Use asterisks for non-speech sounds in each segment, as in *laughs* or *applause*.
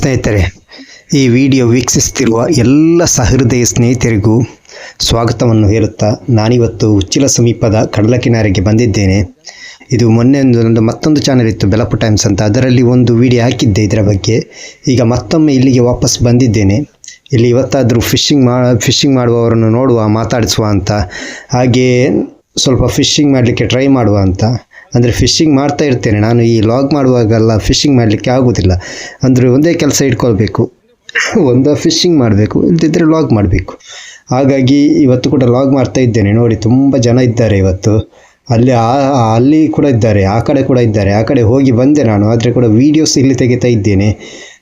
ಸ್ನೇಹಿತರೆ, ಈ ವಿಡಿಯೋ ವೀಕ್ಷಿಸ್ತಿರುವ ಎಲ್ಲ ಸಹೃದಯ ಸ್ನೇಹಿತರಿಗೂ ಸ್ವಾಗತವನ್ನು ಹೇಳುತ್ತಾ ನಾನಿವತ್ತು ಉಚ್ಚಿಲ ಸಮೀಪದ ಕಡಲ ಕಿನಾರೆಗೆ ಬಂದಿದ್ದೇನೆ. ಇದು ಮೊನ್ನೆ ಒಂದು ನಂದು ಮತ್ತೊಂದು ಚಾನಲ್ ಇತ್ತು, ಬೆಲಪು ಟೈಮ್ಸ್ ಅಂತ. ಅದರಲ್ಲಿ ಒಂದು ವಿಡಿಯೋ ಹಾಕಿದ್ದೆ ಇದರ ಬಗ್ಗೆ. ಈಗ ಮತ್ತೊಮ್ಮೆ ಇಲ್ಲಿಗೆ ವಾಪಸ್ ಬಂದಿದ್ದೇನೆ. ಇಲ್ಲಿ ಇವತ್ತಾದರೂ ಫಿಶಿಂಗ್ ಮಾ ಫಿಶಿಂಗ್ ಮಾಡುವವರನ್ನು ನೋಡುವ, ಮಾತಾಡಿಸುವ ಅಂತ. ಹಾಗೆ ಸ್ವಲ್ಪ ಫಿಶಿಂಗ್ ಮಾಡಲಿಕ್ಕೆ ಟ್ರೈ ಮಾಡುವ ಅಂತ. ಅಂದರೆ ಫಿಶಿಂಗ್ ಮಾಡ್ತಾ ಇರ್ತೇನೆ. ನಾನು ಈ ಲಾಗ್ ಮಾಡುವಾಗೆಲ್ಲ ಫಿಶಿಂಗ್ ಮಾಡಲಿಕ್ಕೆ ಆಗೋದಿಲ್ಲ. ಅಂದರೆ ಒಂದೇ ಕೆಲಸ ಇಟ್ಕೊಳ್ಬೇಕು. *laughs* ಒಂದು ಫಿಶಿಂಗ್ ಮಾಡಬೇಕು ಇಲ್ಲದಿದ್ದರೆ ಲಾಗ್ ಮಾಡಬೇಕು. ಹಾಗಾಗಿ ಇವತ್ತು ಕೂಡ ಲಾಗ್ ಮಾಡ್ತಾ ಇದ್ದೇನೆ. ನೋಡಿ, ತುಂಬ ಜನ ಇದ್ದಾರೆ ಇವತ್ತು. ಅಲ್ಲಿ ಅಲ್ಲಿ ಕೂಡ ಇದ್ದಾರೆ, ಆ ಕಡೆ ಕೂಡ ಇದ್ದಾರೆ. ಆ ಕಡೆ ಹೋಗಿ ಬಂದೆ ನಾನು, ಆದರೆ ಕೂಡ ವೀಡಿಯೋಸ್ ಇಲ್ಲಿ ತೆಗಿತಾ ಇದ್ದೇನೆ.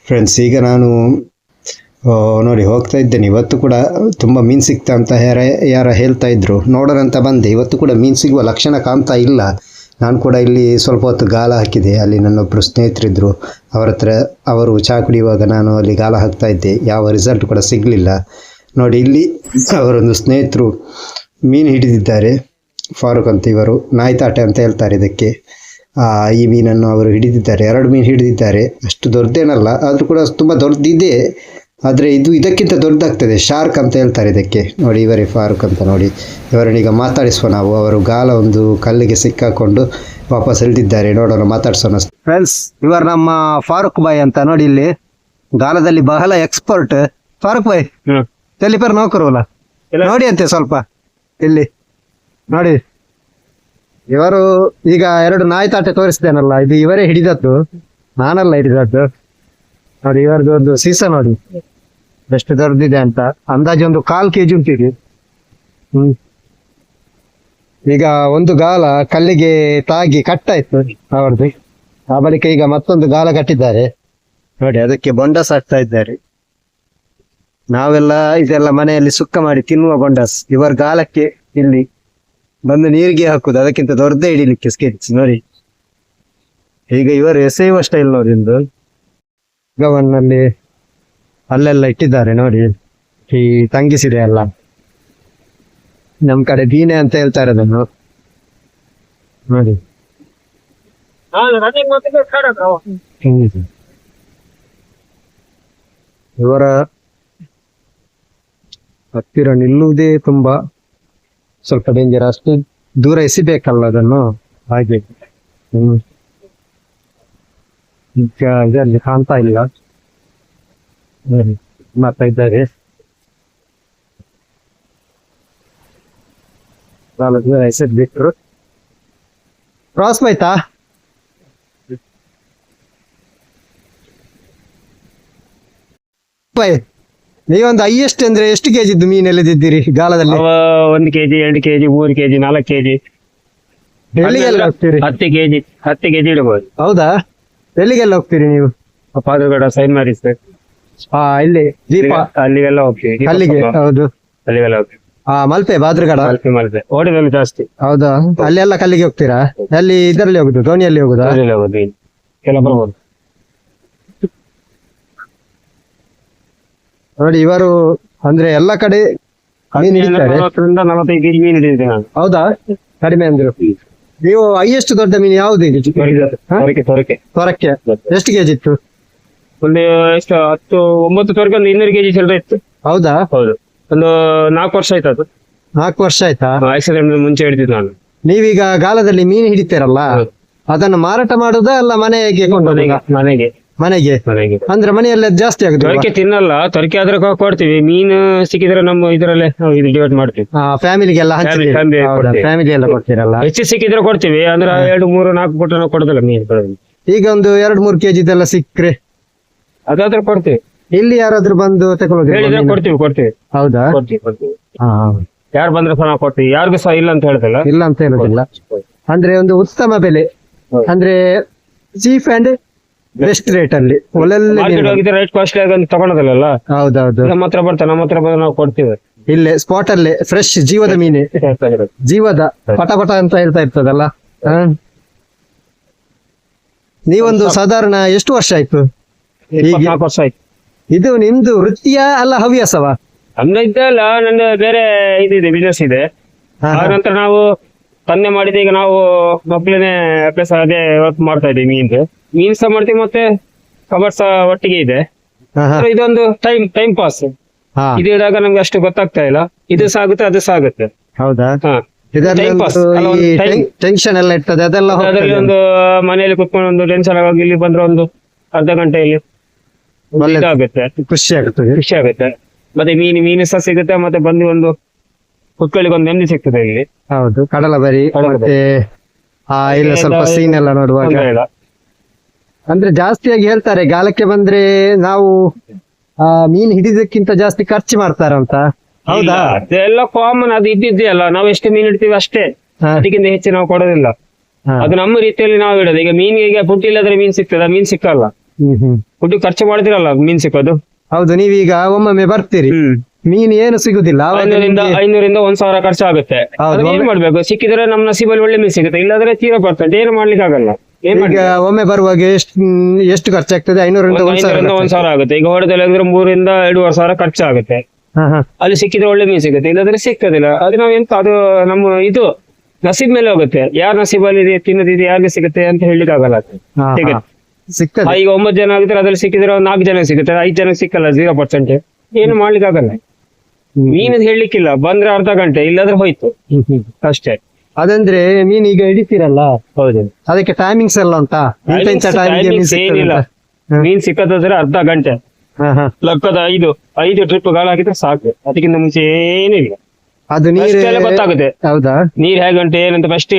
ಫ್ರೆಂಡ್ಸ್ ಈಗ ನಾನು ನೋಡಿ, ಹೋಗ್ತಾ ಇದ್ದೇನೆ. ಇವತ್ತು ಕೂಡ ತುಂಬ ಮೀನು ಸಿಗ್ತಾ ಅಂತ ಯಾರ ಯಾರ ಹೇಳ್ತಾ ಇದ್ರು. ನೋಡೋಣ ಅಂತ ಬಂದೆ. ಇವತ್ತು ಕೂಡ ಮೀನು ಸಿಗುವ ಲಕ್ಷಣ ಕಾಣ್ತಾ ಇಲ್ಲ. ನಾನು ಕೂಡ ಇಲ್ಲಿ ಸ್ವಲ್ಪ ಹೊತ್ತು ಗಾಲ ಹಾಕಿದೆ. ಅಲ್ಲಿ ನನ್ನೊಬ್ಬರು ಸ್ನೇಹಿತರಿದ್ದರು ಅವರ ಹತ್ರ ಅವರು ಚಹಾ ಕುಡಿಯುವಾಗ ನಾನು ಅಲ್ಲಿ ಗಾಲ ಹಾಕ್ತಾ ಇದ್ದೆ. ಯಾವ ರಿಸಲ್ಟ್ ಕೂಡ ಸಿಗಲಿಲ್ಲ. ನೋಡಿ, ಇಲ್ಲಿ ಅವರೊಂದು ಸ್ನೇಹಿತರು ಮೀನು ಹಿಡಿದಿದ್ದಾರೆ. ಫಾರೂಕ್ ಅಂತ ಇವರು. ನಾಯ್ತಾಟೆ ಅಂತ ಹೇಳ್ತಾರೆ ಇದಕ್ಕೆ. ಈ ಮೀನನ್ನು ಅವರು ಹಿಡಿದಿದ್ದಾರೆ. ಎರಡು ಮೀನು ಹಿಡಿದಿದ್ದಾರೆ. ಅಷ್ಟು ದೊಡ್ಡದೇನಲ್ಲ, ಆದರೂ ಕೂಡ ತುಂಬ ದೊಡ್ಡದಿದೆ. ಆದರೆ ಇದು ಇದಕ್ಕಿಂತ ದೊಡ್ಡದಾಗ್ತದೆ. ಶಾರ್ಕ್ ಅಂತ ಹೇಳ್ತಾರೆ ಇದಕ್ಕೆ. ನೋಡಿ ಇವರೇ ಫಾರೂಕ್ ಅಂತ ನೋಡಿ. ಇವರನ್ನೀಗ ಮಾತಾಡಿಸುವ ನಾವು. ಅವರು ಗಾಲ ಒಂದು ಕಲ್ಲಿಗೆ ಸಿಕ್ಕಾಕೊಂಡು ವಾಪಸ್ ಇಳಿದಿದ್ದಾರೆ. ನೋಡೋಣ ಮಾತಾಡಿಸೋಣ. ಫ್ರೆಂಡ್ಸ್ ಇವರು ನಮ್ಮ ಫಾರೂಕ್ ಬಾಯ್ ಅಂತ ನೋಡಿ ಇಲ್ಲಿ. ಗಾಲದಲ್ಲಿ ಬಹಳ ಎಕ್ಸ್ಪರ್ಟ್ ಫಾರೂಕ್ ಬಾಯ್ ತೆಲಿಪರ್ ನೌಕರಲ್ಲ ನೋಡಿ ಅಂತೆ ಸ್ವಲ್ಪ. ಇಲ್ಲಿ. ನೋಡಿ. ಇವರು ಈಗ ಎರಡು ನಾಯಿ ತಾಟೆ ತೋರಿಸಿದ್ದೇನಲ್ಲ ಇದು ಇವರೇ ಹಿಡಿದದ್ದು. ನಾನಲ್ಲ ಹಿಡಿದದ್ದು. ನೋಡಿ ಇವರದ್ದು ಒಂದು ಸೀಸ ನೋಡಿ. ಎಷ್ಟು ದೊಡ್ಡದಿದೆ ಅಂತ. ಅಂದಾಜು ಒಂದು ಕಾಲ್ ಕೆಜಿ ಉಂಟಿದೆ ಹ್ಮ್. ಈಗ ಒಂದು ಗಾಲ ಕಲ್ಲಿಗೆ ತಾಗಿ ಕಟ್ಟಾಯ್ತು ಅವರದ್ದು. ಆ ಬಳಿಕ ಈಗ ಮತ್ತೊಂದು ಗಾಲ ಕಟ್ಟಿದ್ದಾರೆ. ನೋಡಿ ಅದಕ್ಕೆ ಬೊಂಡಸ್ ಹಾಕ್ತಾ ಇದ್ದಾರೆ. ನಾವೆಲ್ಲ ಇದೆಲ್ಲ ಮನೆಯಲ್ಲಿ ಸುಕ್ಕ ಮಾಡಿ ತಿನ್ನುವ ಬೊಂಡಸ್ ಇವರ ಗಾಲಕ್ಕೆ ಇಲ್ಲಿ ಬಂದು ನೀರಿಗೆ ಹಾಕುದು ಅದಕ್ಕಿಂತ ದೊಡ್ಡದೇ ಹಿಡಿಲಿಕ್ಕೆ ಸ್ಕೆಚ್ ನೋಡಿ. ಈಗ ಇವರು ಎಸೆಯುವ ಸ್ಟೈಲ್ ನೋಡಿ ಗವನ್ನಲ್ಲಿ ಅಲ್ಲೆಲ್ಲ ಇಟ್ಟಿದ್ದಾರೆ ನೋಡಿ. ಈ ತಂಗಿಸಿದೆ ಎಲ್ಲ. ನಮ್ ಕಡೆ ಬೀನೆ ಅಂತ ಹೇಳ್ತಾರೆ ಅದನ್ನು ನೋಡಿ. ಇವರ ಹತ್ತಿರ ನಿಲ್ಲುವುದೇ ತುಂಬಾ ಸ್ವಲ್ಪ ಡೇಂಜರ್ ಅಷ್ಟು ದೂರ ಎಸಿಬೇಕಲ್ಲ ಅದನ್ನು. ಹಾಗೆ. ಹ್ಮ್. ಈಗ ಇದರಲ್ಲಿ ಕಾಣ್ತಾ ಇಲ್ಲ. ಮಾಡ್ತಾ ಇದ್ದಾರೆ. ಹೆಸರು ಬಿಟ್ರು. ಕ್ರಾಸ್ ಆಯ್ತಾ ನೀವೊಂದು ಹೈಯೆಸ್ಟ್ ಅಂದ್ರೆ ಎಷ್ಟು ಕೆಜಿ ಮೀನು ಎಳೆದಿದ್ದೀರಿ ಗಾಲದಲ್ಲಿ ಅವ ಒಂದು ಕೆಜಿ ಎರಡು ಕೆಜಿ ಮೂರು ಕೆಜಿ ನಾಲ್ಕು ಕೆಜಿ. ಹತ್ತು ಕೆಜಿ ಹತ್ತು ಕೆಜಿ ಇಡಬಹುದು ಹೌದಾ? ಎಲ್ಲಿಗೆಲ್ಲ ಹೋಗ್ತೀರಿ ನೀವು? ಪಾದಗಡ ಸೈನ್ ಮಾರಿಸ್ ಆ ಇಲ್ಲಿ ದೀಪ. ಅಲ್ಲಿಗೆಲ್ಲ ಹೋಗ್ತೀವಿ. ದೀಪ ಅಲ್ಲಿಗೆ? ಸ್ವಲ್ಪ ಹೌದು. ಅಲ್ಲಿಗೆಲ್ಲ ಹೋಗ್ತೀವಿ. ಹಾ ಮಲ್ಪೆ ಬಾದ್ರಗಡ? ಮಲ್ಪೆ ಮಲ್ಪೆ. ಓಡಿನಲ್ಲಿ ಜಾಸ್ತಿ. ಹೌದಾ? ಅಲ್ಲೆಲ್ಲ ಕಲ್ಲಿಗೆ ಹೋಗ್ತೀರಾ? ಅಲ್ಲಿ ಇದರಲ್ಲಿ ಹೋಗುದು ದೋಣಿಯಲ್ಲಿ ಹೋಗುದಾ? ಅಲ್ಲಿಗೆಲ್ಲ ಹೋಗೋದು. ಕೆಲ ಬರ್ಬೋದು. ನೋಡಿ ಇವರು ಅಂದ್ರೆ ಎಲ್ಲ ಕಡೆ ಮೀನು ಹಿಡಿತಾರೆ. ನಲವತ್ತೈದು ಕೆಜಿ ಮೀನು ಹಿಡಿದಿದೆ ನಾನು. ಹೌದಾ? ಕಡಿಮೆ ಅಂದ್ರು. ನೀವು ಹೈಯೆಸ್ಟ್ ದೊಡ್ಡ ಮೀನು ಯಾವ್ದು ಇದೆ ಹಾ? ಎಷ್ಟು ಕೆಜಿ ಇತ್ತು? ಒಂದು ಎಷ್ಟು ಹತ್ತು ಒಂಬತ್ತು ತೊರಕೆ ಒಂದು ಇನ್ನೂರು ಕೆಜಿ ಚಿಲ್ಲರೆ ಇತ್ತು. ಹೌದಾ? ಹೌದು. ಒಂದು ನಾಲ್ಕು ವರ್ಷ ಆಯ್ತು ಅದು. ನಾಲ್ಕು ವರ್ಷ ಆಯ್ತಾ? ಆಕ್ಸಿಡೆಂಟ್ ಮುಂಚೆ ಹಿಡಿದಿದ್ದು ನಾನು. ನೀವೀಗ ಗಾಲದಲ್ಲಿ ಮೀನು ಹಿಡಿತೀರಲ್ಲ? ಹೌದು. ಅದನ್ನು ಮಾರಾಟ ಮಾಡುದಾ ಅಲ್ಲ ಮನೆಗೆ ಕೊಂಡು ಮನೆಗೆ ಮನೆಗೆ. ಮನೆಗೆ? ಮನೆಗೆ. ಅಂದ್ರೆ ಮನೆಯಲ್ಲಿ ಜಾಸ್ತಿ ಆಗುತ್ತೆ ತೊರಕೆ ತಿನ್ನಲ್ಲ ತೊರಕೆ ಆದ್ರೆ ಕೊ- ಕೊಡ್ತೀವಿ. ಮೀನು ಸಿಕ್ಕಿದ್ರೆ ನಮ್ಮ ಇದ್ರಲ್ಲೇ ನಾವು ಇದು ಡಿವೈಡ್ ಮಾಡ್ತೀವಿ. ಫ್ಯಾಮಿಲಿಗೆಲ್ಲ Family- ಕೊಡ್ತೀವಿ. ಫ್ಯಾಮಿಲಿ ಎಲ್ಲ ಕೊಡ್ತೀರಲ್ಲ? ಹೆಚ್ಚು ಸಿಕ್ಕಿದ್ರೆ ಕೊಡ್ತೀವಿ. ಅಂದ್ರೆ ಎರಡು ಮೂರು ನಾಲ್ಕು ಕೊಟ್ಟರೆ ನಾವು ಕೊಡೋದಿಲ್ಲ ಮೀನು ಈಗ ಒಂದು ಎರಡ್ ಮೂರು ಕೆಜಿ ಇದೆಲ್ಲ ಸಿಕ್ಕ್ರೆ? ಅದಾದ್ರೆ ಕೊಡ್ತೀವಿ. ಇಲ್ಲಿ ಯಾರಾದ್ರೂ ಬಂದು ತಗೊಳ್ಳೋದು ಹೇಳಿದ್ರೆ ಮೀನು? ಕೊಡ್ತೀವಿ ಕೊಡ್ತೀವಿ. ಹೌದಾ? ಕೊಡ್ತೀವಿ ಕೊಡ್ತೀವಿ. ಹಾ ಯಾರು ಬಂದ್ರೆ ಸಹ ನಾವು ಕೊಡ್ತೀವಿ. ಯಾರಿಗೂ ಸಹ ಇಲ್ಲ ಅಂತ ಹೇಳುದಿಲ್ಲ. ಇಲ್ಲ ಅಂತ ಹೇಳೋದಿಲ್ಲ. ಅಂದ್ರೆ ಒಂದು ಉತ್ತಮ ಬೆಲೆ. ಹೌದು. ಅಂದ್ರೆ ಚೀಫ್ ಅಂಡ್ ಬೆಸ್ಟ್ ರೇಟ್ ಅಲ್ಲಿ. ಒಳ್ಳೆ ರೇಟ್ ಕಾಸ್ಟ್ಲಿ ಆಗಿ ತಗೊಳೋದಲ್ಲ ಹೌದೌದು. ನಮ್ಮ ಹತ್ರ ಬರ್ತಾರೆ ನಮ್ಮ ಹತ್ರ ಬಂದು ನಾವು ಕೊಡ್ತೀವಿ. ಇಲ್ಲೇ ಸ್ಪಾಟ್ ಅಲ್ಲಿ ಫ್ರೆಶ್ ಜೀವದ ಮೀನೆ. ಜೀವದ ಪಟ ಪಟ ಅಂತ ಹೇಳ್ತಾ ಇರ್ತದಲ್ಲ. ನೀವೊಂದು ಸಾಧಾರಣ ಎಷ್ಟು ವರ್ಷ ಆಯ್ತು? ನಾಲ್ಕು ವರ್ಷ ಆಯ್ತು. ಇದು ನಿಮ್ದು ವೃತ್ತಿಯ ಅಲ್ಲ ಹವ್ಯಾಸವಾ? ನಮ್ದು ಇದ್ದಲ್ಲ ನನ್ನ ಬೇರೆ ಇದಿದೆ ಬಿಸ್ನೆಸ್ ಇದೆ. ಆ ನಂತರ ನಾವು ತಂದೆ ಮಾಡಿದ ಈಗ ನಾವು ಮಕ್ಕಳನ್ನೇ ಅಭ್ಯಾಸ ಅದೇ ಇವತ್ತು ಮಾಡ್ತಾ ಇದ್ದೀವಿ ಮೀನ್ ಮೀನ್ ಸಹ ಮಾಡ್ತೀವಿ ಮತ್ತೆ ಕಬರ್ ಸಹ ಒಟ್ಟಿಗೆ ಇದೆ. ಇದೊಂದು ಟೈಮ್ ಟೈಮ್ ಪಾಸ್ ಇದು ಇದಾಗ ನಮ್ಗೆ ಅಷ್ಟು ಗೊತ್ತಾಗ್ತಾ ಇಲ್ಲ. ಇದು ಸಾಗುತ್ತೆ ಅದು ಸಾಗುತ್ತೆ. ಹೌದಾ. ಟೆನ್ಷನ್ ಎಲ್ಲ ಇರ್ತದೆ ಅದೆಲ್ಲ ಅದರಲ್ಲಿ ಒಂದು ಮನೆಯಲ್ಲಿ ಕುತ್ಕೊಂಡು ಒಂದು ಟೆನ್ಷನ್ ಆಗಿ ಇಲ್ಲಿ ಬಂದ್ರೆ ಒಂದು ಅರ್ಧ ಗಂಟೆಯಲ್ಲಿ ಇಲ್ಲಿ ಖುಷಿ ಆಗುತ್ತೆ. ಖುಷಿ ಆಗುತ್ತೆ. ಮತ್ತೆ ಮೀನು ಮೀನು ಸಹ ಸಿಗುತ್ತೆ ಮತ್ತೆ ಬಂದು ಒಂದು ಕುತ್ಕೊಳ್ಳಿಕ್ಕೆ ಒಂದು ನೆಮ್ಮದಿ ಸಿಗ್ತದೆ ಇಲ್ಲಿ. ಹೌದು ಕಡಲ ಬರಿ ಮತ್ತೆ ಆ ಇಲ್ಲ ಸ್ವಲ್ಪ ಸೀನ್ ಎಲ್ಲ ನೋಡುವಾಗ. ತೊಂದ್ರೆ ಇಲ್ಲ. ಅಂದ್ರೆ ಜಾಸ್ತಿಯಾಗಿ ಹೇಳ್ತಾರೆ ಗಾಲಕ್ಕೆ ಬಂದ್ರೆ ನಾವು ಆ ಮೀನ್ ಹಿಡಿದಕ್ಕಿಂತ ಜಾಸ್ತಿ ಖರ್ಚು ಮಾಡ್ತಾರಂತ. ಹೌದಾ? ಇಲ್ಲ, ಅದೆಲ್ಲ ಕಾಮನ್ ಅದು ಇದ್ದಿದ್ದೆ ಅಲ್ಲ ನಾವು ಎಷ್ಟು ಮೀನ್ ಇಡ್ತೀವಿ ಅಷ್ಟೇ. ಹಾ. ಅದಕ್ಕಿಂತ ಹೆಚ್ಚು ನಾವು ಕೊಡೋದಿಲ್ಲ. ಹಾ. ಅದು ನಮ್ಮ ರೀತಿಯಲ್ಲಿ ನಾವು ಇಡೋದು. ಈಗ ಮೀನ್ ಈಗ ಫುಡ್ ಇಲ್ಲದ್ರೆ ಮೀನ್ ಸಿಗ್ತದ ಮೀನ್ ಸಿಕ್ಕಲ್ಲ. ಹ್ಮ್ ಹ್ಮ್. ಫುಡ್ ಖರ್ಚು ಮಾಡ್ತಿರಲ್ಲ ಮೀನ್ ಸಿಕ್ಕೋದು. ಹೌದು ನೀವೀಗ ಒಮ್ಮೊಮ್ಮೆ ಬರ್ತೀರಿ. ಮೀನ್ ಏನು ಸಿಗುದಿಲ್ಲ. ಆವಾಗ ಐನೂರಿಂದ ನಿಮ್ಗೆ- ಐನೂರಿಂದ ಒಂದ್ ಸಾವಿರ ಖರ್ಚಾಗುತ್ತೆ ಹೌದು, ಅದನ್ನ ಏನ್ ಒಮ್ಮೆ- ಮಾಡ್ಬೇಕು? ಸಿಕ್ಕಿದ್ರೆ ನಮ್ಮ ನಸೀಬಲ್ಲಿ ಒಳ್ಳೆ ಮೀನ್ ಸಿಗುತ್ತೆ. ಇಲ್ಲಾದ್ರೆ ತೀರಾ ಬರ್ತದೆ ಏನು ಮಾಡ್ಲಿಕ್ಕೆ ಆಗಲ್ಲ. ಏನ್ ಈಗ ಮಾಡ್ಲಿಕ್ಕೆ ಒಮ್ಮೆ ಬರುವಾಗ ಎಷ್ಟು ಹ್ಮ್, ಎಷ್ಟು ಖರ್ಚಾಗ್ತದೆ? ಐನೂರಿಂದ ಒಂದು ಒಂದ್ ಸಾವಿರ ಐನೂರಿಂದ ಒಂದ್ ಸಾವಿರ ಆಗುತ್ತೆ. ಈಗ ಹೊಡೆದಲ್ಲಿ ಅಂದ್ರೆ ಮೂರಿಂದ ಎರಡೂವರೆ ಸಾವಿರ ಖರ್ಚು ಆಗುತ್ತೆ. ಹಾ ಅಲ್ಲಿ ಸಿಕ್ಕಿದ್ರೆ ಒಳ್ಳೆ ಮೀನ್ ಸಿಗುತ್ತೆ. ಇಲ್ಲಾದ್ರೆ ಸಿಕ್ಕದಿಲ್ಲ ಅದು ನಾವ್ ಎಂತ ಅದು ನಮ್ಮ ಇದು ನಸೀಬ್ ಮೇಲೆ ಹೋಗುತ್ತೆ. ಯಾರ ನಸೀಬಲ್ಲಿ ಇದೆ ತಿನ್ನದಿದೆ ಯಾರಿಗೆ ಸಿಗುತ್ತೆ ಅಂತ ಹೇಳಲಿಕ್ಕೆ ಆಗಲ್ಲ ಅದು. ಹಾ, ಹಾ. ಸಿಗುತ್ತೆ. ಸಿಗ್ತದೆ. ಆ, ಈಗ ಒಂಬತ್ತು ಜನ ಆಗಿದ್ರೆ ಅದ್ರಲ್ಲಿ ಸಿಕ್ಕಿದ್ರೆ ಒಂದ್ ನಾಲ್ಕು ಜನ ಸಿಗುತ್ತೆ. ಐದು ಜನ ಸಿಕ್ಕಲ್ಲ ಜೀರೋ ಪರ್ಸೆಂಟ್ ಏನು ಮಾಡ್ಲಿಕ್ಕೆ ಆಗಲ್ಲ. ಮೀನದ್ ಹೇಳಲಿಕ್ಕಿಲ್ಲ. ಬಂದ್ರೆ ಅರ್ಧ ಗಂಟೆ ಇಲ್ಲಾದ್ರೆ ಹೋಯ್ತು. ಹ್ಮ್, ಹ್ಮ್. ಅಷ್ಟೇ. ಅದಂದ್ರೆ ಮೀನ್ ಈಗ ಹಿಡಿತೀರಲ್ಲ? ಹೌದು. ಅದಕ್ಕೆ ಟೈಮಿಂಗ್ಸ್ ಎಲ್ಲ ಉಂಟಾ? ಇಂಥ ಇಂಥ ಮೀನ್ ಸಿಗ್ತದೆ ಏನಿಲ್ಲ. ಅಂತ. ಮೀನ್ ಸಿಕ್ಕದಾದ್ರೆ ಅರ್ಧ ಗಂಟೆ. ಹಾ, ಹಾ. ಲೆಕ್ಕದ ಐದು ಐದು ಟ್ರಿಪ್ ಗಾಳ ಹಾಕಿದ್ರೆ ಸಾಕು. ಅದಕ್ಕಿಂತ ಮುಂಚೆ ಏನಿಲ್ಲ. ಅದು ನೀರು ಅಷ್ಟೆಲ್ಲ ಗೊತ್ತಾಗುತ್ತೆ. ಹೌದಾ? ನೀರ್ ಹೇಗೆ ಉಂಟು ಏನಂತ ಫಸ್ಟ್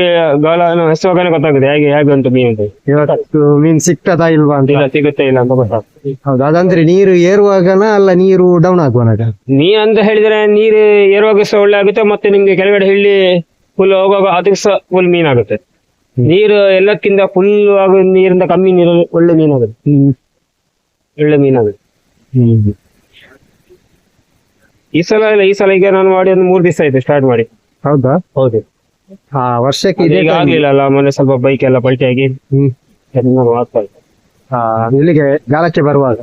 ಹೆಸುವಾಗನೇ ಗೊತ್ತಾಗುತ್ತೆ. ಹೇಗೆ ಹೇಗೆ ಉಂಟು ಮೀನು ಅಂತ. ಇವತ್ತು ಮೀನ್ ಸಿಗ್ತದಾ ಇಲ್ವಾ ಅಂತ? ಇಲ್ಲ ಸಿಗುತ್ತೆ ಇಲ್ಲ ಅಂತ ಗೊತ್ತಾಗ್ತದೆ ಹೌದು? ಅದಂದ್ರೆ ನೀರು ಏರುವಾಗನ ಅಲ್ಲ ನೀರು ಡೌನ್ ಆಗುವನಾಗ ನೀ ಅಂತ ಹೇಳಿದ್ರೆ ನೀರು ಏರುವಾಗ ಸಹ ಒಳ್ಳೆ ಆಗುತ್ತೆ ಮತ್ತೆ ನಿಮ್ಗೆ ಕೆಳಗಡೆ ಹಿಳ್ಳಿ ಫುಲ್ ಹೋಗುವಾಗ ಅದಕ್ಕೆ ಸಹ ಫುಲ್ ಮೀನಾಗುತ್ತೆ ನೀರು ಎಲ್ಲಕ್ಕಿಂತ ಫುಲ್ ಆಗ ನೀರಿಂದ ಕಮ್ಮಿ ನೀರು ಒಳ್ಳೆ ಮೀನಾಗುತ್ತೆ ಒಳ್ಳೆ ಮೀನಾಗುತ್ತೆ ಈ ಸಲ ಇಲ್ಲ ಈ ಸಲ ಈಗ ನಾನು ಮಾಡಿ ಒಂದು ಮೂರು ದಿವಸ ಆಯ್ತು ಸ್ಟಾರ್ಟ್ ಮಾಡಿ. ಹೌದಾ? ಹೌದು. ಹಾ ವರ್ಷಕ್ಕೆ ಇದೆ ಈಗ ಆಗ್ಲಿಲ್ಲ ಅಲ್ಲ ಮೊನ್ನೆ ಸ್ವಲ್ಪ ಬೈಕ್ ಎಲ್ಲ ಪಲ್ಟಿ ಆಗಿ. ಹ್ಮ್. ಹಾ ಇಲ್ಲಿಗೆ ಗಾಲಕ್ಕೆ ಬರುವಾಗ.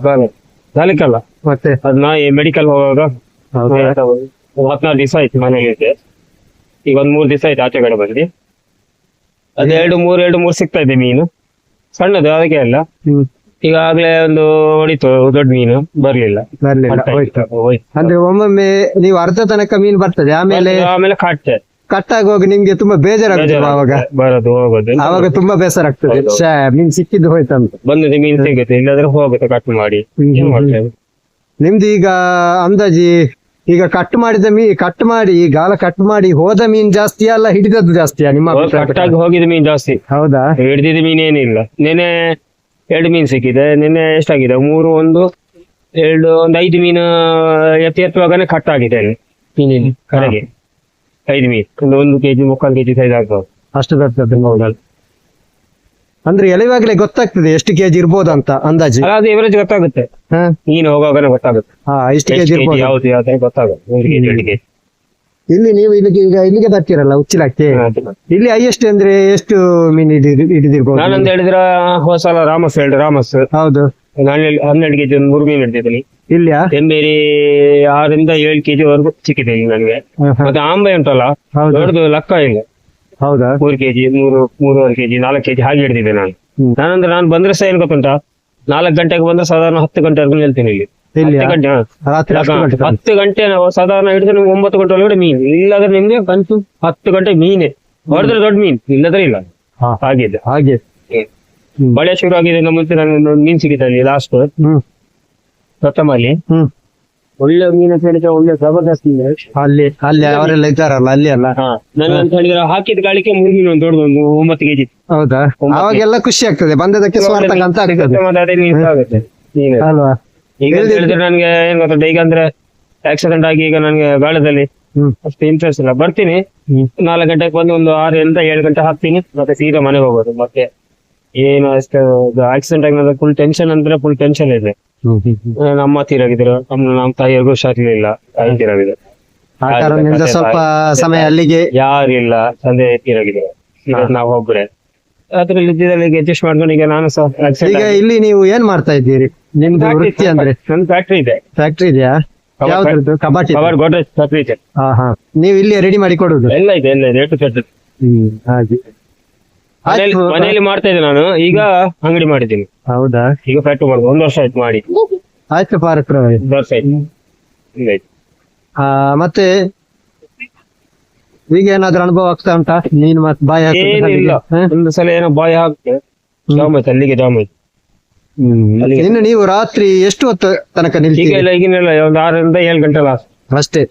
ಸಾಲಿಕ್ಕಲ್ಲ ಮತ್ತೆ? ಅದ್ ನಾ ಮೆಡಿಕಲ್ ಹೋಗುವಾಗ. ಹೌದಾ? ಒಂದು ಹದಿನಾರು ದಿವಸ ಆಯ್ತು ಮನೆಗೆ ಇದ್ದೆ. ಈಗ ಒಂದ್ ಮೂರು ದಿವಸ ಆಯ್ತು ಆಚೆ ಕಡೆ ಬಂದು. ಅದೇ ಎರಡು ಮೂರು ಎರಡು ಮೂರು ಸಿಗ್ತಾ ಇದೆ ಮೀನು. ಸಣ್ಣದು ಅದಕ್ಕೆ ಅಲ್ಲ. ಹ್ಮ್. ಈಗಾಗ್ಲೇ ಒಂದು ಹೊಡಿತು ದೊಡ್ಡ ಮೀನು. ಬರ್ಲಿಲ್ಲ. ಬರ್ಲಿಲ್ಲ ಹೋಯ್ತು. ಹೋಯ್ತು. ಅಂದ್ರೆ ಒಮ್ಮೊಮ್ಮೆ ನೀವು ಅರ್ಧ ತನಕ ಮೀನ್ ಬರ್ತದೆ ಆಮೇಲೆ ಆಮೇಲೆ ಆಗಿ ಹೋಗಿ ನಿಮ್ಗೆ ತುಂಬಾ ಬೇಜಾರಾಗ್ತದೆ ಅವಾಗ ಬರೋದು ಹೋಗೋದು. ಆವಾಗ ತುಂಬಾ ಬೇಸರ ಆಗ್ತದೆ. ಶ್ಯಾ, ಮೀನ್ ಸಿಕ್ಕಿದ್ದು ಹೋಯ್ತಂತ. ಬಂದದ್ದು ಮೀನ್ ಸಿಗುತ್ತೆ ಇಲ್ಲಾದ್ರೆ ಹೋಗುತ್ತೆ ಕಟ್ ಮಾಡಿ. ಏನ್ ಮಾಡ್ತೇವೆ? ನಿಮ್ದು ಈಗ ಅಂದಾಜಿ ಈಗ ಕಟ್ ಮಾಡಿದ ಮೀ ಕಟ್ ಮಾಡಿ ಗಾಲ ಕಟ್ ಮಾಡಿ ಹೋದ ಮೀನ್ ಜಾಸ್ತಿಯಾ ಅಲ್ಲ ಹಿಡಿದದ್ದು ಜಾಸ್ತಿಯಾ ನಿಮ್ಮ ಅಭಿಪ್ರಾಯ ಕಟ್ ಪ್ರಕಾರ? ಆಗಿ ಹೋಗಿದ ಮೀನ್ ಜಾಸ್ತಿ. ಹೌದಾ? ಹಿಡಿದಿದ ಮೀನ್ ಏನಿಲ್ಲ. ನೆನೆ ಎರಡು ಮೀನು ಸಿಕ್ಕಿದೆ ನಿನ್ನೆ ಎಷ್ಟಾಗಿದೆ? ಮೂರು ಒಂದು ಎರಡು ಒಂದು ಐದು ಮೀನು ಎತ್ತಿ ಎತ್ತುವಾಗನೆ ಕಟ್ ಆಗಿದೆ ಮೀನಿನ ಕಡೆಗೆ. ಐದು ಮೀನು ಒಂದು ಒಂದು ಕೆಜಿ ಮುಕ್ಕಾಲು ಕೆಜಿ ಸೈಜ್ ಆಗ್ಬೋದು ಅಷ್ಟು ಬರ್ತದೆ ಅಂದ್ರೆ ಎಲೆವಾಗಲೇ ಗೊತ್ತಾಗ್ತದೆ ಎಷ್ಟು ಕೆಜಿ ಇರ್ಬೋದು ಅಂತ ಅಂದಾಜು? ಅದು ಎವರೇಜ್ ಗೊತ್ತಾಗುತ್ತೆ. ಮೀನು ಹೋಗುವಾಗನೇ ಗೊತ್ತಾಗುತ್ತೆ. ಹಾ ಎಷ್ಟು ಕೆಜಿ ಇರ್ಬೋದು? ಯಾವ್ದು ಯಾವ್ದು ಗೊತ್ತಾಗುತ್ತೆ ಕೆಜಿ. ಇಲ್ಲಿ ನೀವು ಇಲ್ಲಿಗೆ ಈಗ ಇಲ್ಲಿಗೆ ಬರ್ತೀರಲ್ಲ ಉಚ್ಚಿಲಕ್ಕೆ? ಇಲ್ಲಿ ಹೈಯೆಸ್ಟ್ ಅಂದ್ರೆ ಎಷ್ಟು ಮೀನ್ ಹಿಡಿದು ಹಿಡಿದಿರ್ಬೋದು? ನಾನಂತ ಹೇಳಿದ್ರೆ ಹೊಸ ಸಲ ರಾಮಸ್ ಹೇಳಿ ರಾಮಸ್ ಹೌದು. ನಾನು ಹನ್ನೆರಡು ಕೆಜಿ ಒಂದು ಮೂರು ಮೀನು ಹಿಡಿದಿದ್ದೀನಿ. ಇಲ್ಲಿಯಾ? ತೆಂಬೇರಿ ಆರಿಂದ ಏಳು ಕೆಜಿ ವರೆಗೂ ಸಿಕ್ಕಿದೆ ಈಗ ನನಗೆ. ಹಾ, ಹಾ. ಮತ್ತೆ ಆಂಬೆ ಉಂಟಲ್ಲ ಹೌದು. ದೊಡ್ಡದು ಲಕ್ಕ ಇಲ್ಲ. ಹೌದಾ? ಮೂರು ಕೆಜಿ ಮೂರು ಮೂರುವರೆ ಕೆಜಿ ನಾಲ್ಕು ಕೆಜಿ ಹಾಗೆ ಹಿಡಿದಿದ್ದೆ ನಾನು. ಹ್ಮ್. ನಾನಂದ್ರೆ ನಾನು ಬಂದ್ರೆ ಸಹ ಏನ್ ಗೊತ್ತುಂಟಾ? ನಾಲ್ಕು ಗಂಟೆಗೆ ಬಂದ್ರೆ ಸಾಧಾರಣ ಹತ್ತು ಗಂಟೆವರೆಗೂ ನಿಲ್ತೀನಿ ಇಲ್ಲಿ. ಹತ್ತು ಗಂಟೆ ಹಾ. ರಾತ್ರಿ ಹತ್ತು ಗಂಟೆ ತನಕ. ಹತ್ತು ಗಂಟೆ ನಾವು ಸಾಧಾರಣ ಹಿಡಿದ್ರೆ ನಿಮ್ಗೆ ಒಂಬತ್ತು ಗಂಟೆ ಒಳಗಡೆ ಮೀನು. ಇಲ್ಲಾದ್ರೆ ನಿಮ್ಗೆ ಕಂತು ಹತ್ತು ಗಂಟೆ ಮೀನೆ. ಹೊಡೆದ್ರೆ ದೊಡ್ಡ ಮೀನ್ ಇಲ್ಲದ್ರೆ ಇಲ್ಲ. ಹಾ, ಹಾಗಿದೆ ಹಾಗೆ. ಬಳೆ ಶುರು ಆಗಿದೆ ನಮ್ಮ ಮುಂಚೆ ನಾನು ಮೀನ್ ಸಿಕ್ಕಿದೆ ಅಲ್ಲಿ ಲಾಸ್ಟ್ ಹ್ಮ್. ಪ್ರಥಮಲ್ಲಿ ಹ್ಮ್. ಒಳ್ಳೆ ಮೀನು ಅಂತ ಹೇಳಿದ್ರೆ ಒಳ್ಳೆ ಜಬರ್ದಸ್ತ್ ಮೀನು. ಅಲ್ಲಿ ಅಲ್ಲಿ ಅವರೆಲ್ಲ ಇದ್ದಾರಲ್ಲ ಅಲ್ಲಿ ಅಲ್ಲ? ಹಾ. ನಾನು ಅಂತ ಹೇಳಿದ್ರೆ ಹಾಕಿದ ಗಾಳಿಗೆ ಮೂರು ಮೀನು ಒಂದು ದೊಡ್ಡದೊಂದು ಒಂಬತ್ತು ಕೆಜಿ. ಹೌದಾ? ಒಂಬತ್ತು. ಅವಾಗೆಲ್ಲ ಖುಷಿ ಆಗ್ತದೆ ಬಂದದಕ್ಕೆ ಸ್ವಾರ್ಥ ಅಂತ ಆಗ್ತದೆ. ಮೀನು ಆಗುತ್ತೆ ಮೀನು. ಅಲ್ವಾ? ಈಗ ಅಂತ ಹೇಳಿದ್ರೆ ನನಗೆ ಏನ್ ಗೊತ್ತಾ ಈಗ ಅಂದ್ರೆ ಆಕ್ಸಿಡೆಂಟ್ ಆಗಿ ಈಗ ನನ್ಗೆ ಗಾಳದಲ್ಲಿ ಹ್ಮ್. ಅಷ್ಟು ಇಂಟ್ರೆಸ್ಟ್ ಇಲ್ಲ. ಬರ್ತೀನಿ. ನಾಲ್ಕು ಗಂಟೆಗೆ ಬಂದು ಒಂದು ಆರರಿಂದ ಏಳು ಗಂಟೆ ಹಾಕ್ತೀನಿ. ಮತ್ತೆ ಸೀದಾ ಮನೆಗೆ ಹೋಗೋದು. ಮತ್ತೆ ಏನು ಅಷ್ಟು ಆಕ್ಸಿಡೆಂಟ್ ಆಗಿ ಫುಲ್ ಟೆನ್ಷನ್ ಅಂದ್ರೆ ಫುಲ್ ಟೆನ್ಷನ್ ಇದೆ. ನಮ್ಮ. ನನ್ನ ಅಮ್ಮ ತೀರಾಗಿದ್ರು ನಮ್ಮ ನಮ್ಮ ತಾಯಿಯರಿಗೂ ಹುಷಾರಿರ್ಲಿಲ್ಲ ತಾಯಿ ತೀರಾಗಿದೆ ಆ ಕಾರಣದಿಂದ ಸ್ವಲ್ಪ ಸಮಯ ಅಲ್ಲಿಗೆ ಯಾರಿಲ್ಲ ತಂದೆ ತೀರಾಗಿದ್ರು ಈಗ ನಾವು ಒಬ್ರೆ ಅದ್ರಲ್ಲಿ ಇದ್ದಿದ್ದಲ್ಲಿ ಅಡ್ಜಸ್ಟ್ ಮಾಡ್ಕೊಂಡು ಈಗ ನಾನು ಸಹ ಈಗ ಇಲ್ಲಿ ನೀವು ಏನ್ ಮಾಡ್ತಾ ಇದ್ದೀರಿ? ನಿಮ್ದು ವೃತ್ತಿ ಅಂದ್ರೆ? ನನ್ನ ಫ್ಯಾಕ್ಟ್ರಿ ಇದೆ. ಫ್ಯಾಕ್ಟ್ರಿ ಇದೆಯಾ? ಯಾವ್ದ್ರದ್ದು? ಕಬಾಟಿ ಪವರ್ ಗೋಡ್ರೇಜ್ ಫ್ಯಾಕ್ಟ್ರಿ ಇದೆ. ಹಾ ಹಾ. ನೀವು ಇಲ್ಲಿ ರೆಡಿ ಮಾಡಿ ಕೊಡುದು? ಎಲ್ಲ ಇದೆ ಎಲ್ಲ ರೇಟ್ ಸೆಟ್ ಹ್ಮ್ ಹಾಗೆ. ಮನೆಯಲ್ಲಿ ಆಯ್ತು. ಮನೆಯಲ್ಲಿ ಮಾಡ್ತಾ ಇದ್ದೆ ನಾನು. ಈಗ ಅಂಗಡಿ ಮಾಡಿದ್ದೀನಿ. ಹೌದಾ? ಈಗ ಫ್ಯಾಕ್ಟ್ರಿ ಮಾಡ್ಬೋದು ಒಂದು ವರ್ಷ ಆಯ್ತು ಮಾಡಿ. ಆಯ್ತು ಪಾರಕ್ರ ಬರ್ತಾಯ್ತು ಹಿಂಗಾಯ್ತು ಆ ಮತ್ತೆ ಈಗ ಏನಾದ್ರೂ ಅನುಭವ ಆಗ್ತಾ ಉಂಟಾ? ನೀನ್ ಮತ್ತೆ ಬಾಯಿ ಏನಿಲ್ಲ? ಒಂದು ಸಲ ಏನೋ ಬಾಯ್ ಹಾಕ್ತೆ ಜಾಮ್ ಆಯ್ತು ಅಲ್ಲಿಗೆ ಜಾಮ್ ಆಯ್ತು. ಇನ್ನು ನೀವು ರಾತ್ರಿ ಎಷ್ಟು ಹೊತ್ತು ತನಕ ಈಗ ನಿಲ್ತೀರಿ ಇಲ್ಲ ಈಗಿನೆಲ್ಲ ಒಂದು ಆರರಿಂದ ಏಳು ಗಂಟೆ ಲಾಸ್ಟ್ ಅಷ್ಟೇ.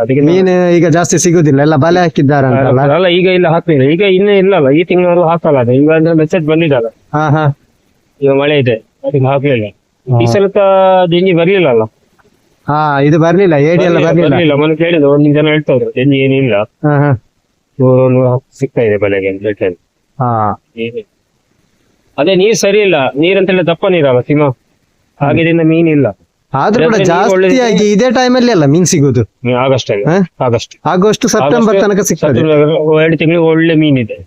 ಅದಕ್ಕೆ ಮೀನು ಈಗ ಜಾಸ್ತಿ ಸಿಗುದಿಲ್ಲ ಎಲ್ಲ ಬಲೆ ಹಾಕಿದ್ದಾರೆ ಅಂತಲ್ಲ ಅಲ್ಲ? ಈಗ ಇಲ್ಲ ಹಾಕ್ಲಿಲ್ಲ ಈಗ ಇನ್ನೂ ಇಲ್ಲಲ್ಲ ಈ ತಿಂಗಳು ಹಾಕಲ್ಲ ಅದು. ಈಗ ಅಂದ್ರೆ ಮೆಸೇಜ್ ಬಂದಿದ್ದಲ್ಲ ಹಾ ಹಾ. ಈಗ ಮಳೆ ಇದೆ ಅದಕ್ಕೆ ಹಾಕ್ಲಿಲ್ಲ. ಈ ಸಲ ದಿಂಜಿ ಬರ್ಲಿಲ್ಲ ಅಲ್ಲ. ಹಾ ಇದು ಬರ್ಲಿಲ್ಲ ಏಡಿ ಎಲ್ಲ ಬರ್ಲಿಲ್ಲ ಬರ್ಲಿಲ್ಲ. ಮೊನ್ನೆ ಕೇಳಿದ್ರು ಒಂದು ಜನ ಹೇಳ್ತಾ ಇದ್ರು. ಜಂಜಿ ಏನಿಲ್ಲ. ಹಾ ಹಾ. ನೂರೊಂದು ಸಿಗ್ತಾ ಇದೆ ಬಲೆಗೆ ಅಂತ ಹೇಳ್ತಾ ಇದ್ರು. ಹಾ. ಏನಿಲ್ಲ. ಅದೇ ನೀರ್ ಸರಿ ಇಲ್ಲ. ನೀರಂತೆಲ್ಲ ದಪ್ಪ ನೀರಲ್ಲ ಸಿಂಹ. ಹಾಗಿದ್ರಿಂದ ಮೀನಿಲ್ಲ ಆದ್ರೂ ಕೂಡ ಜಾಸ್ತಿಯಾಗಿ ಇದೇ ಟೈಮಲ್ಲಿ ಅಲ್ಲ ಮೀನ್ ಸಿಗುದು? ಆಗಸ್ಟ್ ಹ? ಆಗಸ್ಟ್ ಆಗೋಷ್ಟು ಸೆಪ್ಟೆಂಬರ್ ತನಕ ಸಿಗ್ತದೆ. ಎರಡು ತಿಂಗಳು ಒಳ್ಳೆ ಇದೆ.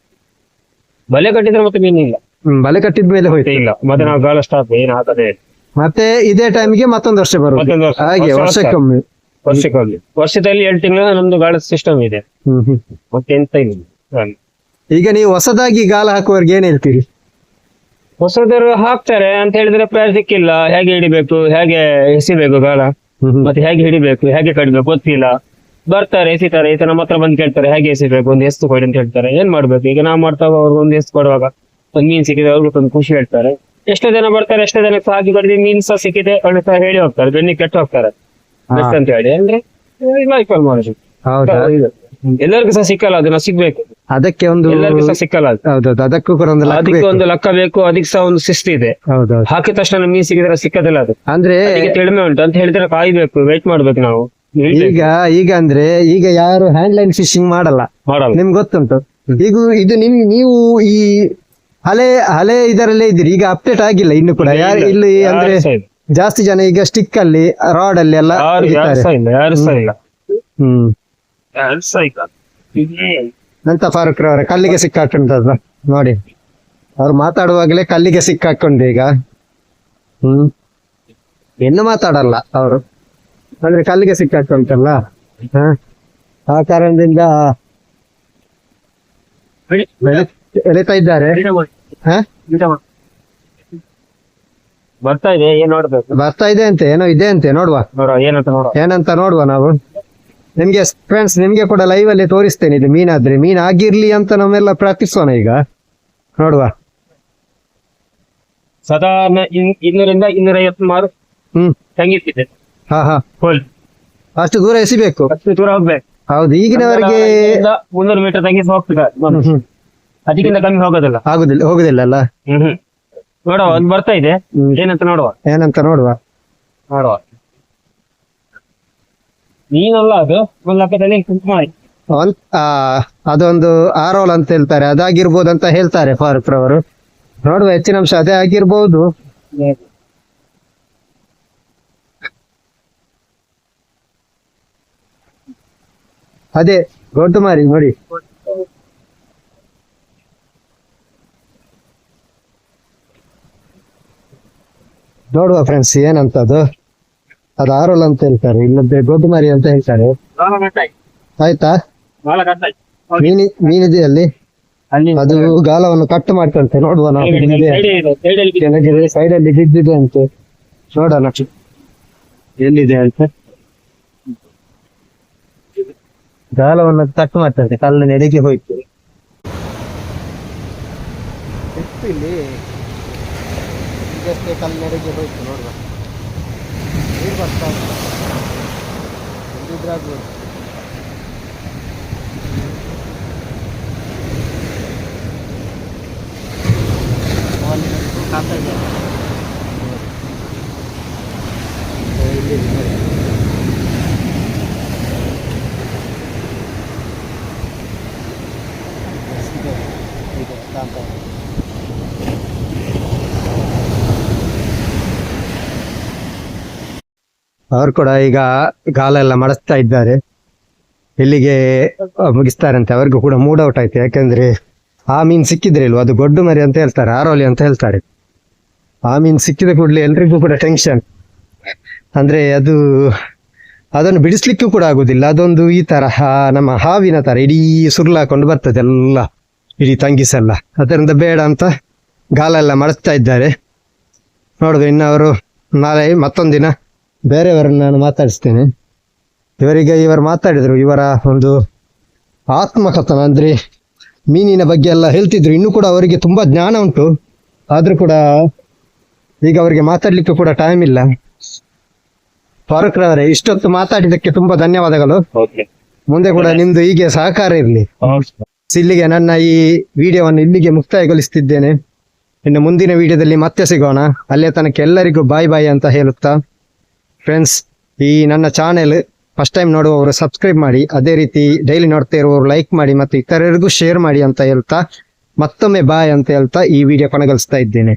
ಬಲೆ ಕಟ್ಟಿದ್ರೆ ಮತ್ತೆ ಮೀನಿಲ್ಲ ಹ್ಮ್, ಬಲೆ ಕಟ್ಟಿದ ಮೇಲೆ ಹೋಯ್ತು. ಇಲ್ಲ. ಮತ್ತೆ ನಾವು ಗಾಳ ಸ್ಟಾಪ್ ಏನು ಹಾಕದೆ ಮತ್ತೆ ಇದೇ ಟೈಮ್ಗೆ ಮತ್ತೊಂದು ವರ್ಷ ಬರುತ್ತೆ ಮತ್ತೊಂದು ವರ್ಷ. ಹಾಗೆ ವರ್ಷ. ವರ್ಷಕ್ಕೊಮ್ಮೆ. ವರ್ಷಕ್ಕಾಗ್ಲಿ ವರ್ಷದಲ್ಲಿ ಎರಡು ತಿಂಗಳು ನಮ್ದು ಗಾಳ ಸಿಸ್ಟಮ್ ಇದೆ. ಹ್ಮ್ ಹ್ಮ್. ಮತ್ತೆ ಎಂತ ಇಲ್ಲ. ಈಗ ನೀವು ಹೊಸದಾಗಿ ಗಾಳ ಹಾಕುವವರಿಗೆ ಏನ್ ಹೇಳ್ತೀರಿ? ಹೊಸದರು ಹಾಕ್ತಾರೆ ಅಂತ ಹೇಳಿದ್ರೆ ಪ್ರಯಾಸ ಸಿಕ್ಕಿಲ್ಲ ಹೇಗೆ ಹಿಡಿಬೇಕು? ಹೇಗೆ ಎಸಿಬೇಕು ಹ್ಮ್. ಮತ್ತೆ ಹೇಗೆ ಹಿಡಿಬೇಕು? ಹೇಗೆ ಕಡಿಬೇಕು? ಗೊತ್ತಿಲ್ಲ. ಬರ್ತಾರೆ ಎಸಿತಾರೆ. ಈತ ನಮ್ಮ ಹತ್ರ ಬಂದು ಕೇಳ್ತಾರೆ ಹೇಗೆ ಎಸಿಬೇಕು? ಒಂದು ಎಸ್ತು ಕೊಡಿ ಅಂತ ಹೇಳ್ತಾರೆ. ಏನ್ ಮಾಡ್ಬೇಕು? ಈಗ ನಾವು ಮಾಡ್ತಾವ ಅವ್ರಿಗೆ ಒಂದು ಎಸ್ ಕೊಡುವಾಗ ಒಂದ್ ಮೀನ್ ಸಿಕ್ಕಿದೆ ಅವ್ರಿಗೆ ಒಂದು ಖುಷಿ ಹೇಳ್ತಾರೆ. ಎಷ್ಟೋ ಜನ ಬರ್ತಾರೆ ಎಷ್ಟೋ ಜನ ಸಾಕಿ ಬರ್ದಿ ಮೀನ್ ಸಹ ಸಿಕ್ಕಿದೆ ಅವ್ರು ಸಹ ಹೇಳಿ ಹೋಗ್ತಾರೆ. ಬೆನ್ನಿ ಕೆಟ್ಟು ಹೋಗ್ತಾರೆ. ಅಂತ ಹೇಳಿ. ಅಂದ್ರೆ ಲೈಫ್ ಅಲ್ಲಿ ಮಾಡೋದು. ಹೌದಾ? ಎಲ್ಲರಿಗೂ ಸಹ ಸಿಕ್ಕಲ್ಲ ಅದು ನಾವು ಸಿಗ್ಬೇಕು. ಅದಕ್ಕೆ ಒಂದು ಎಲ್ಲರಿಗೂ ಸಹ ಸಿಕ್ಕಲ್ಲ ಅದು. ಹೌದೌದು ಅದಕ್ಕೂ ಕೂಡ ಒಂದು ಲಕ್ಕ ಅದಕ್ಕೆ ಬೇಕು. ಒಂದು ಲೆಕ್ಕ ಬೇಕು ಅದಕ್ಕೆ ಸಹ ಒಂದು ಶಿಸ್ತು ಇದೆ. ಹೌದೌದು ಹಾಕಿದ ತಕ್ಷಣ ಮೀನ್ ಸಿಕ್ಕಿದ್ರೆ ಸಿಕ್ಕದಿಲ್ಲ ಅದು. ಅಂದ್ರೆ ಅದಕ್ಕೆ ತಿಳುಮೆ ಉಂಟು ಅಂತ ಹೇಳಿದ್ರೆ ಕಾಯ್ಬೇಕು ವೇಟ್ ಮಾಡ್ಬೇಕು ನಾವು. ಈಗ ಈಗ ಅಂದ್ರೆ ಈಗ ಯಾರು ಹ್ಯಾಂಡ್ ಲೈನ್ ಫಿಶಿಂಗ್ ಮಾಡಲ್ಲ. ಮಾಡಲ್ಲ. ನಿಮ್ಗೆ ಗೊತ್ತುಂಟು. ಈಗ ಇದು ನಿಮ್ಗೆ ನೀವು ಈ ಹಳೆ ಹಳೆ ಇದರಲ್ಲೇ ಇದ್ದೀರಿ. ಈಗ ಅಪ್ಡೇಟ್ ಆಗಿಲ್ಲ ಇನ್ನು ಕೂಡ. ಯಾರು ಇಲ್ಲಿ. ಅಂದ್ರೆ ಯಾರು ಸಹ ಇಲ್ಲ. ಜಾಸ್ತಿ ಜನ ಈಗ ಸ್ಟಿಕ್ ಅಲ್ಲಿ ರಾಡ್ ಅಲ್ಲಿ ಎಲ್ಲ ಯಾರು ಯಾರು ಹಿಡಿತಾರೆ. ಸಹ ಇಲ್ಲ ಯಾರು ಸಹ ಇಲ್ಲ. ಹ್ಮ್. ಎಂತ ಫಾರೂಕ್ ರವರ ಕಲ್ಲಿಗೆ ಸಿಕ್ಕಾಕೊಂಡದ ನೋಡಿ. ಅವ್ರು ಮಾತಾಡುವಾಗಲೇ ಕಲ್ಲಿಗೆ ಸಿಕ್ಕಾಕೊಂಡು ಈಗ. ಹ್ಮ್. ಇನ್ನು ಮಾತಾಡಲ್ಲ ಅವರು. ಅಂದ್ರೆ ಕಲ್ಲಿಗೆ ಸಿಕ್ಕಾಕೊಂತಲ್ಲ. ಹ. ಆ ಕಾರಣದಿಂದ ಎಳಿತಾ ಇದ್ದಾರೆ. ಹ? ಬರ್ತಾ ಇದೆ ಏನ್ ನೋಡ್ಬೇಕು? ಬರ್ತಾ ಇದೆ ಅಂತೆ ಏನೋ ಇದೆ ಅಂತೆ ನೋಡುವ. ನೋಡ ಏನಂತ ನೋಡ ಏನಂತ ನೋಡುವ ನಾವು? ನಿಮ್ಗೆ ಫ್ರೆಂಡ್ಸ್ ನಿಮ್ಗೆ ಕೂಡ ಲೈವ್ ಅಲ್ಲಿ ತೋರಿಸ್ತೇನೆ ಇದು ಮೀನಾದ್ರೆ ಮೀನ್ ಆಗಿರ್ಲಿ ಅಂತ ನಾವೆಲ್ಲ ಪ್ರಾರ್ಥಿಸೋಣ ಈಗ. ನೋಡುವ. ಸಾಧಾರಣ ಇನ್- ಇನ್ನೂರಿಂದ ಇನ್ನೂರ ಐವತ್ತು ಮಾರು ಹ್ಮ್. ತಂಗಿತ್ತಿದೆ ಹಾ ಹಾ. ಅಷ್ಟು ದೂರ ಎಸಿಬೇಕು? ಅಷ್ಟು ದೂರ ಹೋಗ್ಬೇಕು. ಹೌದು ಈಗಿನವರೆಗೆ ಮುನ್ನೂರು ಮೀಟರ್ ತಂಗಿಸಿ ಹೋಗ್ತದೆ. ಅದಕ್ಕಿಂತ ಕಮ್ಮಿ ಹೋಗೋದಿಲ್ಲ. ಆಗುದಿಲ್ಲ ಹೋಗುದಿಲ್ಲ ಅಲ್ಲ? ಹ್ಮ್ ಹ್ಮ್. ನೋಡುವ ಒಂದು ಬರ್ತಾ ಇದೆ. ಏನಂತ ನೋಡುವ? ಏನಂತ ನೋಡುವ? ನೋಡುವ. ನೀನಲ್ಲ ಅದು? ಒಂದು ಕುಂಕುಮ ಆ, ಅದೊಂದು ಆರೋಲ್ ಅಂತ ಹೇಳ್ತಾರೆ. ಅದಾಗಿರ್ಬೋದು ಅಂತ ಹೇಳ್ತಾರೆ ಫಾರೂಕ್ ರವರು. ನೋಡುವ ಹೆಚ್ಚಿನ ಅಂಶ ಅದೇ ಆಗಿರ್ಬೋದು. ಅದೇ ಗೊಡ್ಡು ಮಾರಿ ನೋಡಿ. ನೋಡುವ ಫ್ರೆಂಡ್ಸ್ ಏನಂತ ಅದು ಆರೋಲ್ ಅಂತ ಹೇಳ್ತಾರೆ. ಇಲ್ಲದ್ರೆ ದೊಡ್ಡ ಮಾರಿ ಅಂತ ಹೇಳ್ತಾರೆ. ಆಯ್ತಾ. ಮೀನಿ ಮೀನಿದೆ ಅಲ್ಲಿ ಅಲ್ಲಿ? ಅದು ಗಾಲವನ್ನು ಕಟ್ ಮಾಡ್ತಂತೆ ನೋಡುವ ನಾವು. ಸೈಡ್ ಅಲ್ಲಿ ಬಿದ್ದಿದೆ ಅಂತೆ. ನೋಡೋಣ. ಎಲ್ಲಿದೆ ಅಂತ. ಗಾಲವನ್ನು ಕಟ್ ಮಾಡ್ತಂತೆ ಕಲ್ಲು ನೆಡೆಗೆ ಹೋಯ್ತು. ಇಲ್ಲಿ ಕಲ್ಲು ನೆಡಿಗೆ ಹೋಯ್ತು ನೋಡುವ. ನೀರು ಬರ್ತಾ ಉಂಟು. ಎಲ್ಲಿದ್ರೆ ಆಗ್ಬೋದು. ಅಲ್ಲಿ ಕಾಣ್ತಾ ಇದೆಯಲ್ಲ? ಇಲ್ಲಿ ಇದೆ ನೋಡಿ. ಇದೆ, ಇದೆ, ಕಾಣ್ತಾ ಇದೆ. ಅವರು ಕೂಡ ಈಗ ಗಾಲ ಎಲ್ಲ ಮಡಸ್ತಾ ಇದ್ದಾರೆ. ಇಲ್ಲಿಗೆ ಮುಗಿಸ್ತಾರಂತೆ. ಅವ್ರಿಗೂ ಕೂಡ ಮೂಡ್ ಔಟ್ ಆಯ್ತು. ಯಾಕೆಂದ್ರೆ, ಆ ಮೀನ್ ಸಿಕ್ಕಿದ್ರೆ ಇಲ್ವ? ಅದು ಗೊಡ್ಡು ಮರಿ ಅಂತ ಹೇಳ್ತಾರೆ, ಆರೋಲಿ ಅಂತ ಹೇಳ್ತಾರೆ. ಆ ಮೀನ್ ಸಿಕ್ಕಿದ ಕೂಡಲೇ ಎಲ್ರಿಗೂ ಕೂಡ ಟೆನ್ಷನ್ ಅಂದ್ರೆ ಅದು, ಅದನ್ನು ಬಿಡಿಸ್ಲಿಕ್ಕೂ ಕೂಡ ಆಗುದಿಲ್ಲ. ಅದೊಂದು ಈ ತರ ನಮ್ಮ ಹಾವಿನ ತರ ಇಡೀ ಸುರ್ಲಾಕೊಂಡು ಬರ್ತದೆ ಎಲ್ಲ. ಇಡೀ ತಂಗಿಸೆಲ್ಲ. ಅದರಿಂದ ಬೇಡ ಅಂತ ಗಾಲ ಎಲ್ಲ ಇದ್ದಾರೆ. ನೋಡುದು ಇನ್ನು ಅವರು ನಾಳೆ ಮತ್ತೊಂದಿನ ಬೇರೆಯವರನ್ನು ನಾನು ಮಾತಾಡಿಸ್ತೇನೆ. ಇವರಿಗೆ ಇವರು ಮಾತಾಡಿದರು ಇವರ ಒಂದು ಆತ್ಮಕಥನ ಅಂದರೆ ಮೀನಿನ ಬಗ್ಗೆ ಎಲ್ಲ ಹೇಳ್ತಿದ್ರು. ಇನ್ನೂ ಕೂಡ ಅವರಿಗೆ ತುಂಬ ಜ್ಞಾನ ಉಂಟು. ಆದರೂ ಕೂಡ ಈಗ ಅವರಿಗೆ ಮಾತಾಡ್ಲಿಕ್ಕೆ ಕೂಡ ಟೈಮ್ ಇಲ್ಲ. ಫಾರೂಕ್ ರವರೇ ಇಷ್ಟೊತ್ತು ಮಾತಾಡಿದ್ದಕ್ಕೆ ತುಂಬಾ ಧನ್ಯವಾದಗಳು. ಮುಂದೆ ಕೂಡ ನಿಮ್ದು ಹೀಗೆ ಸಹಕಾರ ಇರಲಿ. ಇಲ್ಲಿಗೆ ನನ್ನ ಈ ವಿಡಿಯೋವನ್ನು ಇಲ್ಲಿಗೆ ಮುಕ್ತಾಯಗೊಳಿಸ್ತಿದ್ದೇನೆ. ಇನ್ನು ಮುಂದಿನ ವಿಡಿಯೋದಲ್ಲಿ ಮತ್ತೆ ಸಿಗೋಣ. ಅಲ್ಲೇ ತನಕ ಎಲ್ಲರಿಗೂ ಬಾಯ್ ಬಾಯ್ ಅಂತ ಹೇಳುತ್ತಾ. ಫ್ರೆಂಡ್ಸ್ ಈ ನನ್ನ ಚಾನೆಲ್ ಫಸ್ಟ್ ಟೈಮ್ ನೋಡುವವರು ಸಬ್ಸ್ಕ್ರೈಬ್ ಮಾಡಿ, ಅದೇ ರೀತಿ ಡೈಲಿ ನೋಡ್ತಾ ಇರುವವರು ಲೈಕ್ ಮಾಡಿ ಮತ್ತು ಇತರರಿಗೂ ಶೇರ್ ಮಾಡಿ ಅಂತ ಹೇಳ್ತಾ ಮತ್ತೊಮ್ಮೆ ಬಾಯ್ ಅಂತ ಹೇಳ್ತಾ ಈ ವಿಡಿಯೋ ಕೊನೆಗೊಳಿಸ್ತಾ ಇದ್ದೇನೆ.